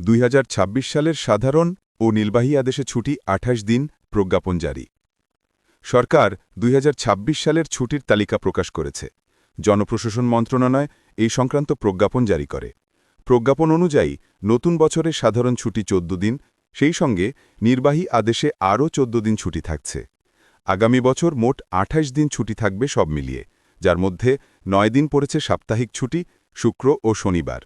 দুই হাজার ছাব্বিশ সালের সাধারণ ও নির্বাহী আদেশে ছুটি আঠাশ দিন প্রজ্ঞাপন জারি। সরকার দুই হাজার ছাব্বিশ সালের ছুটির তালিকা প্রকাশ করেছে। জনপ্রশাসন মন্ত্রণালয় এই সংক্রান্ত প্রজ্ঞাপন জারি করে। প্রজ্ঞাপন অনুযায়ী নতুন বছরে সাধারণ ছুটি চোদ্দ দিন, সেই সঙ্গে নির্বাহী আদেশে আরও চোদ্দ দিন ছুটি থাকছে। আগামী বছর মোট আঠাশ দিন ছুটি থাকবে সব মিলিয়ে, যার মধ্যে নয় দিন পড়েছে সাপ্তাহিক ছুটি, শুক্র ও শনিবার।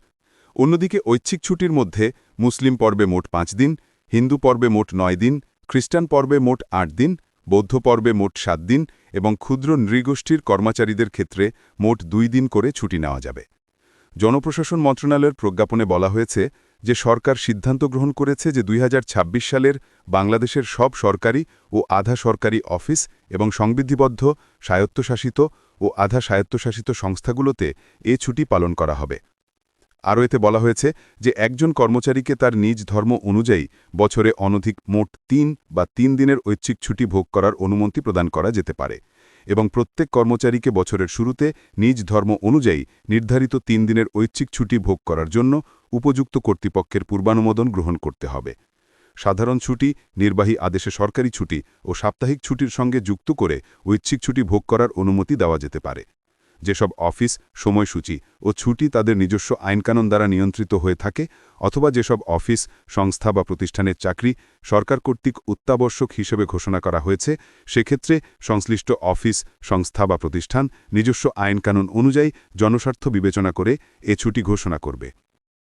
অন্যদিকে ঐচ্ছিক ছুটির মধ্যে মুসলিম পর্বে মোট পাঁচ দিন, হিন্দু পর্বে মোট নয় দিন, খ্রিস্টান পর্বে মোট আট দিন, বৌদ্ধ পর্বে মোট সাত দিন এবং ক্ষুদ্র নৃগোষ্ঠীর কর্মচারীদের ক্ষেত্রে মোট দুই দিন করে ছুটি নেওয়া যাবে। জনপ্রশাসন মন্ত্রণালয়ের প্রজ্ঞাপনে বলা হয়েছে যে সরকার সিদ্ধান্ত গ্রহণ করেছে যে দুই হাজার ছাব্বিশ সালের বাংলাদেশের সব সরকারি ও আধা সরকারি অফিস এবং সংবিধিবদ্ধ, স্বায়ত্তশাসিত ও আধা স্বায়ত্তশাসিত সংস্থাগুলোতে এ ছুটি পালন করা হবে। আরও এতে বলা হয়েছে যে একজন কর্মচারীকে তার নিজ ধর্ম অনুযায়ী বছরে অনধিক মোট তিন বা তিন দিনের ঐচ্ছিক ছুটি ভোগ করার অনুমতি প্রদান করা যেতে পারে এবং প্রত্যেক কর্মচারীকে বছরের শুরুতে নিজ ধর্ম অনুযায়ী নির্ধারিত তিন দিনের ঐচ্ছিক ছুটি ভোগ করার জন্য উপযুক্ত কর্তৃপক্ষের পূর্বানুমোদন গ্রহণ করতে হবে। সাধারণ ছুটি, নির্বাহী আদেশে সরকারি ছুটি ও সাপ্তাহিক ছুটির সঙ্গে যুক্ত করে ঐচ্ছিক ছুটি ভোগ করার অনুমতি দেওয়া যেতে পারে। যেসব অফিস, সময়সূচি ও ছুটি তাদের নিজস্ব আইনকানুন দ্বারা নিয়ন্ত্রিত হয়ে থাকে অথবা যেসব অফিস, সংস্থা বা প্রতিষ্ঠানের চাকরি সরকার কর্তৃক অত্যাবশ্যক হিসেবে ঘোষণা করা হয়েছে, সেক্ষেত্রে সংশ্লিষ্ট অফিস, সংস্থা বা প্রতিষ্ঠান নিজস্ব আইনকানুন অনুযায়ী জনস্বার্থ বিবেচনা করে এ ছুটি ঘোষণা করবে।